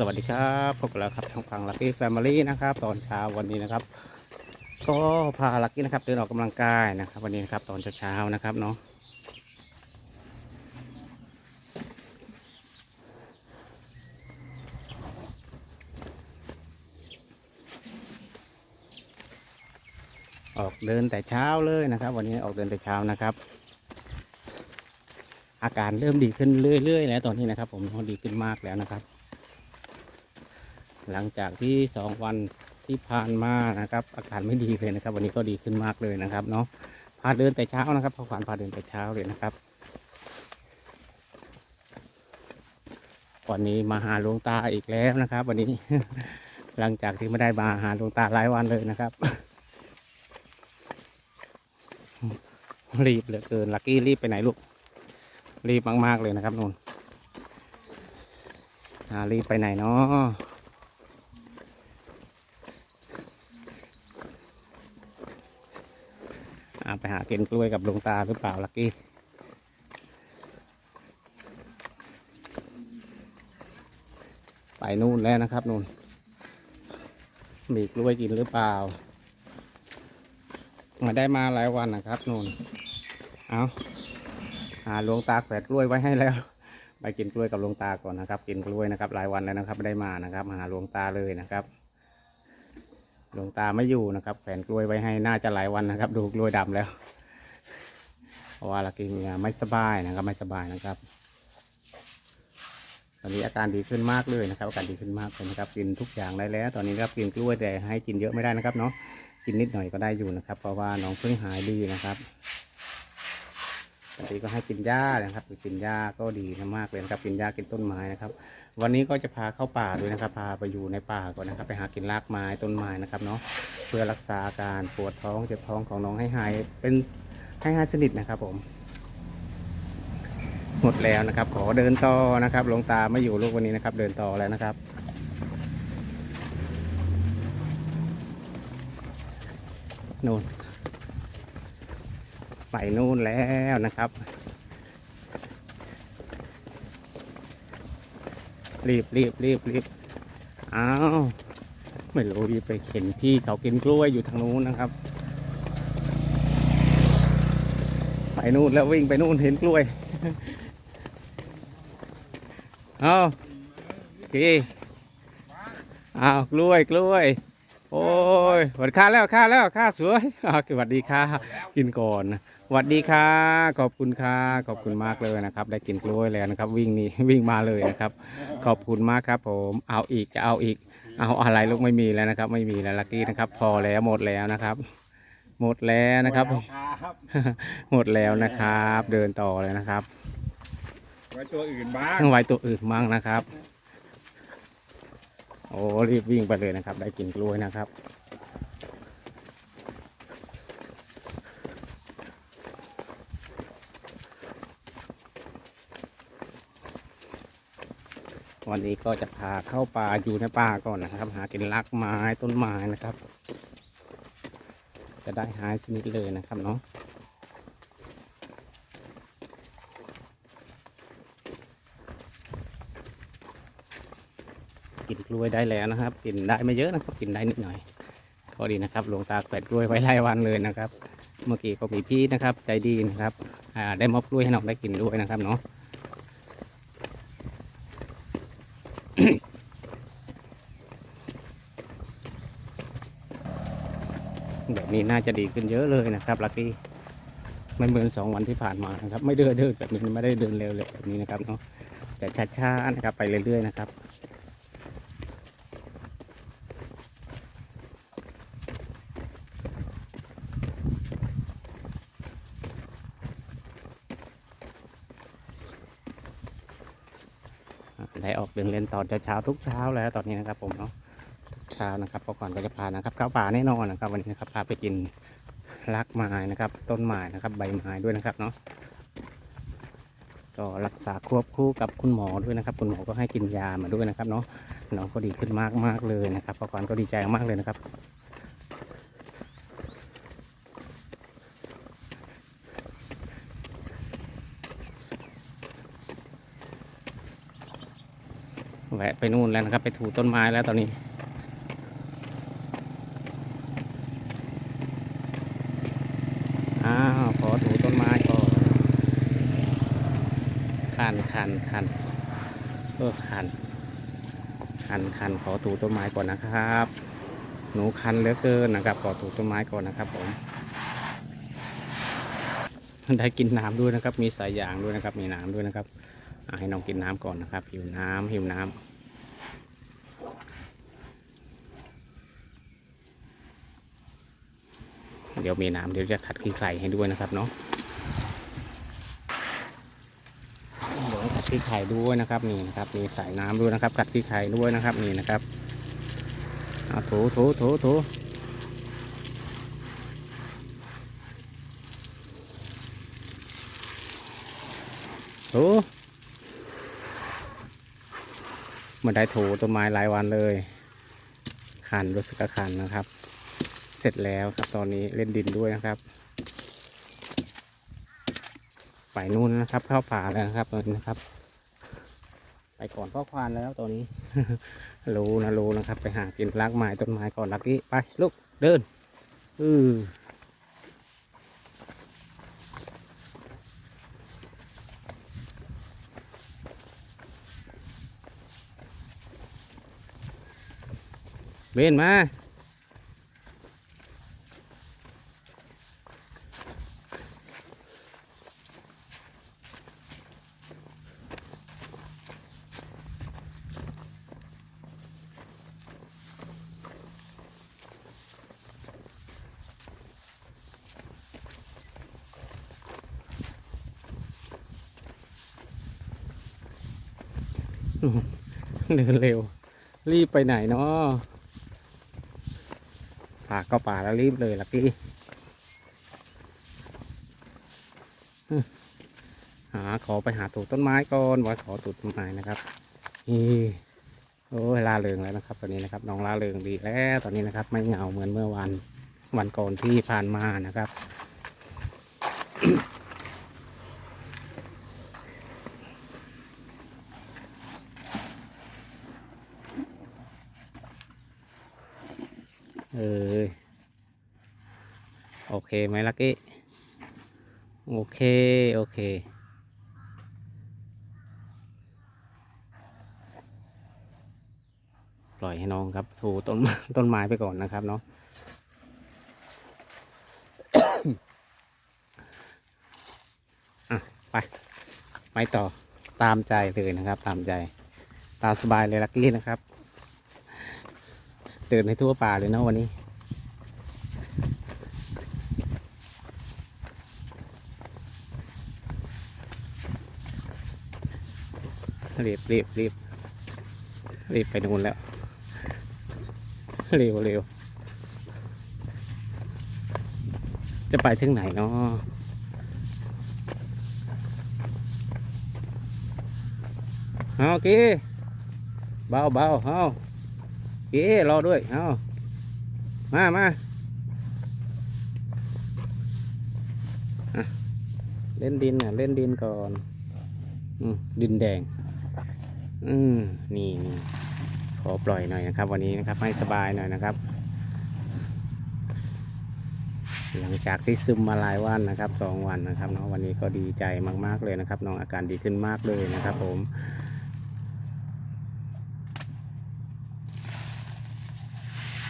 สวัสดีครับพบกันแล้วครับทางฝั่งลักกี้แฟมิลี่นะครับ ตอนเช้าวันนี้นะครับ ก็พาลักกี้นะครับเดินออกกำลังกายนะครับ วันนี้นะครับตอนเช้าๆนะครับเนาะออกเดินแต่เช้าเลยนะครับ วันนี้ออกเดินแต่เช้านะครับ อาการเริ่มดีขึ้นเรื่อยๆแล้วตอนนี้นะครับ ผมดีขึ้นมากแล้วนะครับ หลังจากที่สองวันที่ผ่านมานะครับ อาการไม่ดีเลยนะครับ วันนี้ก็ดีขึ้นมากเลยนะครับเนาะพาเดินแต่เช้านะครับพอขวัญพาเดินแต่เช้าเลยนะครับวันนี้มาหาหลวงตาอีกแล้วนะครับ วันนี้หลังจากที่ไม่ได้มาหาหลวงตาหลายวันเลยนะครับรีบเหลือเกินลักกี้รีบไปไหนลูก รีบมากๆเลยนะครับนนอ่ารีบไปไหนเนาะอ่าไป หากินกล้วยกับหลวงตาหรือเปล่าลักกี้ไปนู่นแล้วนะครับนู่นมีกล้วยกินหรือเปล่าไมาได้มาหลายวันนะครับนู่นเอาหาหลวงตาแขวนกล้วยไว้ให้แล้ว ไปกินกล้วยกับหลวงตาก่อนนะครับ กินกล้วยนะครับหลายวันแล้วนะครับไม่ได้มานะครับมาหาหลวงตาเลยนะครับ หลวงตาไม่อยู่นะครับแขวนกล้วยไว้ให้น่าจะหลายวันนะครับ ดูกล้วยดำแล้วเพราะว่าลักกี้มีอาไม่สบายนะครับไม่สบายนะครับ ตอนนี้อาการดีขึ้นมากเลยนะครับ อาการดีขึ้นมากเลยนะครับ กินทุกอย่างได้แล้ว ตอนนี้นะครับกินกล้วยแต่ให้กินเยอะไม่ได้นะครับเนาะกินนิดหน่อยก็ได้อยู่นะครับ เพราะว่าน้องเพิ่งหายดีนะครับบางทีก็ให้กินหญ้านะครับกินหญ้าก็ดีมากเลยนะครับ กินหญ้ากินต้นไม้นะครับ วันนี้ก็จะพาเข้าป่าด้วยนะครับ พาไปอยู่ในป่าก่อนนะครับ ไปหากินรากไม้ต้นไม้นะครับเนาะเพื่อรักษาอาการปวดท้องเจ็บท้องของน้องให้หายเป็นให้หายสนิทนะครับผม หมดแล้วนะครับ ขอเดินต่อนะครับลงตาไม่อยู่ลูกวันนี้นะครับ เดินต่อแล้วนะครับนู่นไปนู่นแล้วนะครับ รีบรีบรีบรีบอ้าวไม่รู้รีไปเข็นที่เขากินกล้วยอยู่ทางนู้นนะครับ ไปนู่นแล้ววิ่งไปนู่นเห็นกล้วยเอาโอเคอ้าวกล้วยกล้วย โอ้ยหวัดค่าแล้วค่าแล้วค่าสวยอ่าสวัสดีค่ะกินก่อนนะ สวัสดีค่ะ ขอบคุณค่ะ ขอบคุณมากเลยนะครับ ได้กินกล้วยแล้วนะครับ วิ่งหนี่วิ่งมาเลยนะครับ ขอบคุณมากครับ ผมเอาอีกจะเอาอีก เอาอะไรลูกไม่มีแล้วนะครับ ไม่มีแล้วลักกี้นะครับ พอแล้วหมดแล้วนะครับ หมดแล้วนะครับครับหมดแล้วนะครับ เดินต่อเลยนะครับไว้ตัวอื่นบ้างต้องไว้ตัวอื่นมั่งนะครับ โอ้รีบวิ่งไปเลยนะครับ ได้กินกล้วยนะครับ วันนี้ก็จะพาเข้าป่าอยู่ในป่าก่อนนะครับ หากินรากไม้ต้นไม้นะครับ จะได้หายสนิทเลยนะครับเนาะกินกล้วยได้แล้วนะครับ กินได้ไม่เยอะนะครับ กินได้นิดหน่อยก็ดีนะครับหลวงตาแขวนกล้วยไว้หลายวันเลยนะครับ เมื่อกี้ก็มีพี่นะครับ ใจดีนะครับได้มอบกล้วยให้น้องได้กินด้วยนะครับเนาะ แบบนี้น่าจะดีขึ้นเยอะเลยนะครับลักกี้ไม่เหมือนสองวันที่ผ่านมานะครับ ไม่เดินเดินแบบนี้ไม่ได้เดินเร็วเลยแบบนี้นะครับเนาะจะช้าๆนะครับไปเรื่อยๆนะครับ อ่าได้ออก เดินเล่นตอนเช้าทุกเช้าแล้วตอนนี้นะครับผมเนาะทุกเช้านะครับพอก่อนก็จะพานะครับเข้าป่าแน่นอนนะครับ วันนี้นะครับพาไปกินรากไม้นะครับ ต้นไม้นะครับ ใบไม้ด้วยนะครับเนาะก็รักษาควบคู่กับคุณหมอด้วยนะครับ คุณหมอก็ให้กินยามาด้วยนะครับเนาะน้องก็ดีขึ้นมากมากๆเลยนะครับพอก่อนก็ดีใจมากเลยนะครับ แวะไปนู่นแล้วนะครับ ไปถูต้นไม้แล้วตอนนี้ อ้าว ขอถูต้นไม้ก่อนคันคันคันเออคันคันคันขอถูต้นไม้ก่อนนะครับ หนูคันเหลือเกินนะครับ ขอถูต้นไม้ก่อนนะครับผมได้กินน้ำด้วยนะครับ มีสายยางด้วยนะครับ มีน้ำด้วยนะครับ ให้น้องกินน้ำก่อนนะครับ หิวน้ำหิวน้ำเดี๋ยวมีน้ำเดี๋ยวจะขัดขี้ไข่ให้ด้วยนะครับเนาะเดี๋ยวขัดขี้ไข่ด้วยนะครับนี่นะครับมีสายน้ำด้วยนะครับ ขัดขี้ไข่ด้วยนะครับนี่นะครับเอาถูถูถูถูถู ไมาได้ถูต้นไม้หลายวันเลยขันรู้สึกขันนะครับ เสร็จแล้วครับตอนนี้เล่นดินด้วยนะครับ ไปนู่นนะครับ เข้าป่าแล้วนะครับตอนนี้นะครับ ไปก่อนพ่อควานแล้วตอนนี้รู้นะรู้นะครับ ไปหากินรากไม้ต้นไม้ก่อนลักกี้ไปลูกเดินอือ เบนมาเดินเร็ว รีบไปไหนเนาะ ป่าก็ป่าแล้วรีบเลยลักกี้หาขอไปหาตูดต้นไม้ก่อนไว้ขอตูดต้นไม้นะครับนี่โอ้ยลาเริงแล้วนะครับตอนนี้นะครับน้องลาเริงดีแล้วตอนนี้นะครับ ไม่เหงาเหมือนเมื่อวันวันก่อนที่ผ่านมานะครับ เออโอเค ไหมลักกี้โอเค โอเค ปล่อยให้น้องครับถูต้นต้นไม้ไปก่อนนะครับเนาะไป ไปต่อตามใจเลยนะครับ ตามใจ ตามสบายเลยลักกี้นะครับ เดินให้ทั่วป่าเลยเนาะวันนี้ รีบรีบรีบรีบไปนู่นแล้ว เร็วเร็วจะไปถึงไหนเนาะเอาโอเคเบาเบาเอาเอ๊รอด้วยเอามามาเล่นดินอะ เล่นดินก่อนอืดินแดง อืมนี่นี่ขอปล่อยหน่อยนะครับ วันนี้นะครับให้สบายหน่อยนะครับ หลังจากที่ซึมมาหลายวันนะครับสองวันนะครับเนาะวันนี้ก็ดีใจมากๆเลยนะครับน้องอาการดีขึ้นมากเลยนะครับ ผม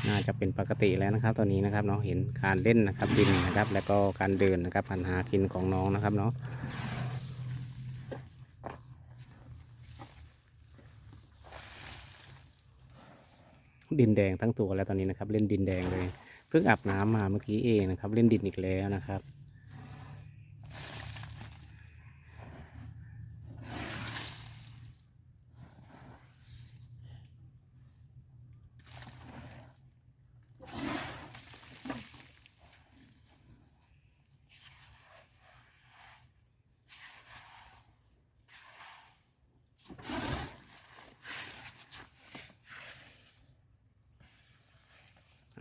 น่าจะเป็นปกติแล้วนะครับตอนนี้นะครับเนาะเห็นการเล่นนะครับดินนะครับ แล้วก็การเดินนะครับปัญหากินของน้องนะครับเนาะ ดินแดงทั้งตัวแล้วตอนนี้นะครับ เล่นดินแดงเลย เพิ่งอาบน้ำมาเมื่อกี้เองนะครับ เล่นดินอีกแล้วนะครับ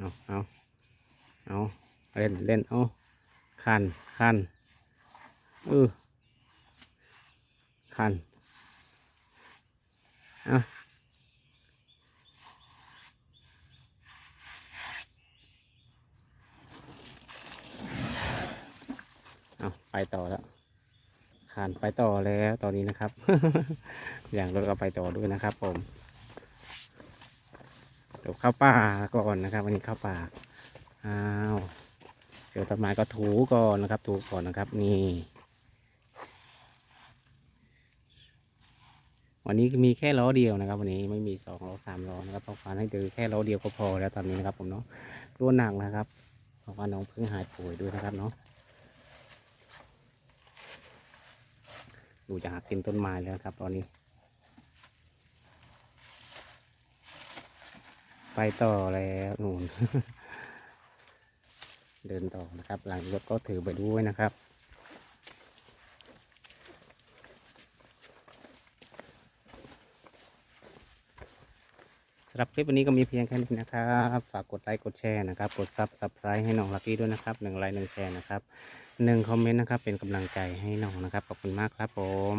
เอาเอาเอาเล่นเล่นเอาคันคันเออคันอะเอาไปต่อแล้วคันไปต่อแล้วตอนนี้นะครับ อย่างรถก็ไปต่อด้วยนะครับผม ดี๋ยวเข้าป่าก่อนนะครับ วันนี้เข้าป่าอ้าวเจอต้นไม้ก็ถูก่อนนะครับ ถูก่อนนะครับ นี่ วันนี้มีแค่ล้อเดียวนะครับ วันนี้ไม่มีสองล้อสามล้อนะครับต้องการให้เจอแค่ล้อเดียวก็พอแล้วตอนนี้นะครับ ผมเนาะร่วหนักนะครับเพราะว่าน้องเพิ่งหายป่วยด้วยนะครับเนาะดูจะหักกินต้นไม้แล้วครับ ตอนนี้ ไปต่อแล้วนู่น เดินต่อนะครับ หลังรถก็ถือไปด้วยนะครับ สำหรับคลิปวันนี้ก็มีเพียงแค่นี้นะครับ ฝากกดไลค์กดแชร์นะครับ กดซับสไครต์ให้น้องลักกี้ด้วยนะครับหนึ่งไลค์หนึ่งแชร์นะครับหนึ่งคอมเมนต์นะครับ เป็นกำลังใจให้น้องนะครับ ขอบคุณมากครับผม